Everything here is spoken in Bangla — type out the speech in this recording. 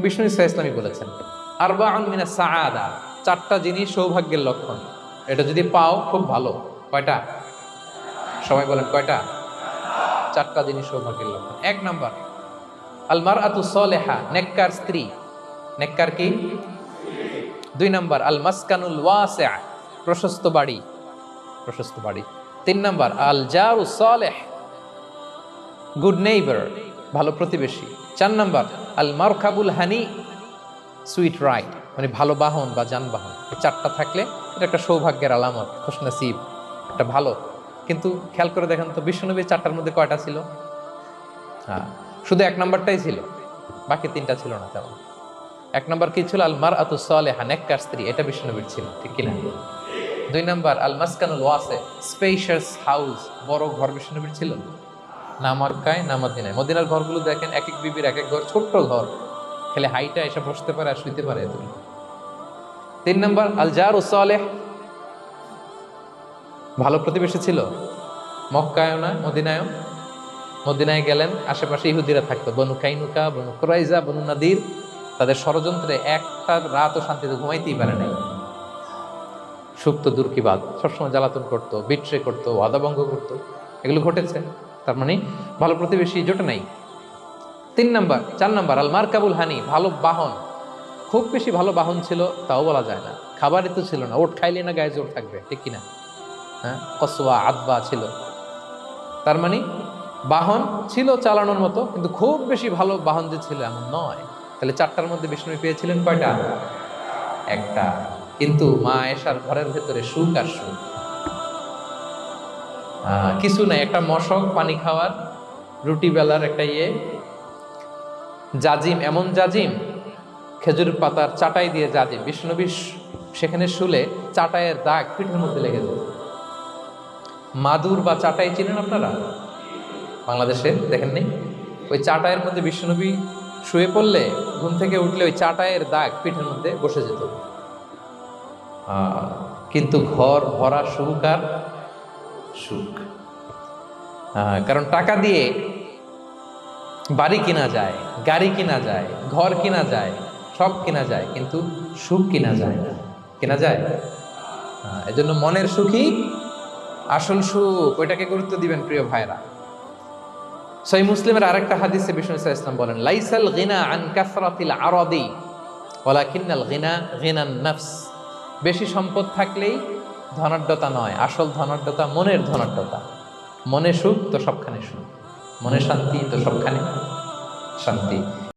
বিষ্ণু ইসা ইসলামী বলেছেন আরবা মিনা সাআদা চারটা জিনিস সৌভাগ্যের লক্ষণ। এটা যদি পাও, খুব ভালো। কয়টা? সবাই বলেন কয়টা? চারটা জিনিস সৌভাগ্যের লক্ষণ। এক নাম্বার আলমার আতু সলেহা নেককার স্ত্রী। নেককার কি? দুই নাম্বার, আল মাসকানুল ওয়াসিআ প্রশস্ত বাড়ি। প্রশস্ত বাড়ি। তিন নাম্বার, আল জারু সালেহ গুড নেইবার ভালো প্রতিবেশী। চার নাম্বার, আল মারখাবুল হানি, সুইট রাইড মানে ভালো বাহন বা যানবাহন। চারটা থাকলে এটা একটা সৌভাগ্যের আলামত, খুশনসিব, একটা ভালো। কিন্তু খেয়াল করে দেখেন তো, বিশ্বনবী চারটার মধ্যে কয়টা ছিল? হ্যাঁ শুধু এক নাম্বারটাই ছিল, বাকি তিনটা ছিল না তেমন। এক নাম্বার কি ছিল? আল মার আতু সালেহা, নেককার স্ত্রী, এটা বিশ্বনবীর ছিল, ঠিক কিনা? দুই নাম্বার, আল মাসকানুল ওয়াসে, স্পেশাস হাউস, বড় ঘর বিশ্বনবীর ছিল? না মক্কায় না মদিনায় মদিনার ঘরগুলো দেখেন এক এক বিবির এক এক ঘর, ছোট্ট ঘর। খেলে হাইটা এসে বসতে পারে আর শুইতে পারে তিন নম্বর, আলজার জার সালেহ। ভালো প্রতিবেশী ছিল? মক্কায়ও না, মদিনায়ও? মদিনায় গেলেন, আশেপাশে ইহুদিরা থাকতো। বনু কাইনুকা, বনু কুরাইজা, বনু নাদির। তাদের ষড়যন্ত্রে একটা রাতও শান্তিতে ঘুমাইতেই পারে নাই। সুপ্ত দুর্কিবাদ। সবসময় জ্বালাতন করতো, বিট্রে করতো, ওয়াদাভঙ্গ করতো। এগুলো ঘটেছে। তার মানে ভালো প্রতিবেশী জোটে নাই। তিন নাম্বার, চার নাম্বার আলমার কাবুল হানি, ভালো বাহন। খুব বেশি ভালো বাহন ছিল, তাও বলা যায় না। খাবারই তো ছিল না, ওট খাইলে না গায়ে জোর থাকবে, ঠিক কিনা? হ্যাঁ কসোয়া আদবা ছিল। তার মানে বাহন ছিল চালানোর মতো, কিন্তু খুব বেশি ভালো বাহন যে ছিল এমন নয়। তাহলে চারটার মধ্যে বিষ্ণু পেয়েছিলেন কয়টা? একটা। কিন্তু মা এসার ঘরের ভেতরে সুখ আর সুখ। কিছু নাই, একটা মশক, পানি খাওয়ার, রুটি বেলার একটা ইয়ে। জাজিম, এমন জাজিম, খেজুর পাতার চাটাই দিয়ে জাজিম। বিষ্ণুনবী সেখানে শুলে চাটাইয়ের দাগ পিঠের মধ্যে লেগে যেত মাদুর বা চাটাই চিনেন আপনারা? বাংলাদেশে, দেখেননি? ওই চাটাইয়ের মধ্যে বিষ্ণুনবী শুয়ে পড়লে, ঘুম থেকে উঠলে ওই চাটাইয়ের দাগ পিঠের মধ্যে বসে যেত। কিন্তু ঘর ভরা সুখ আর সুখ। কারণ টাকা দিয়ে বাড়ি কিনা যায়, গাড়ি কিনা যায়, ঘর কিনা যায়, সব কিনা যায়, কিন্তু সুখ কিনা যায় না। কিনা যায়? এজন্য মনের সুখই আসল সুখ। ওইটাকে গুরুত্ব দিবেন প্রিয় ভাইরা সই মুসলিমের আরেকটা হাদিসে বিষ্ণু ইসা ইসলাম বলেন, লাইসাল গিনা আন কাসরাতিল আরাদি, ওয়ালাকিন্নাল গিনা গিনান নাফস। বেশি সম্পদ থাকলেই ধনাঢ্যতা নয়, আসল ধনাঢ্যতা মনের ধনাঢ্যতা। মনে সুখ তো সবখানে সুখ। মনে শান্তি তো সবখানে শান্তি।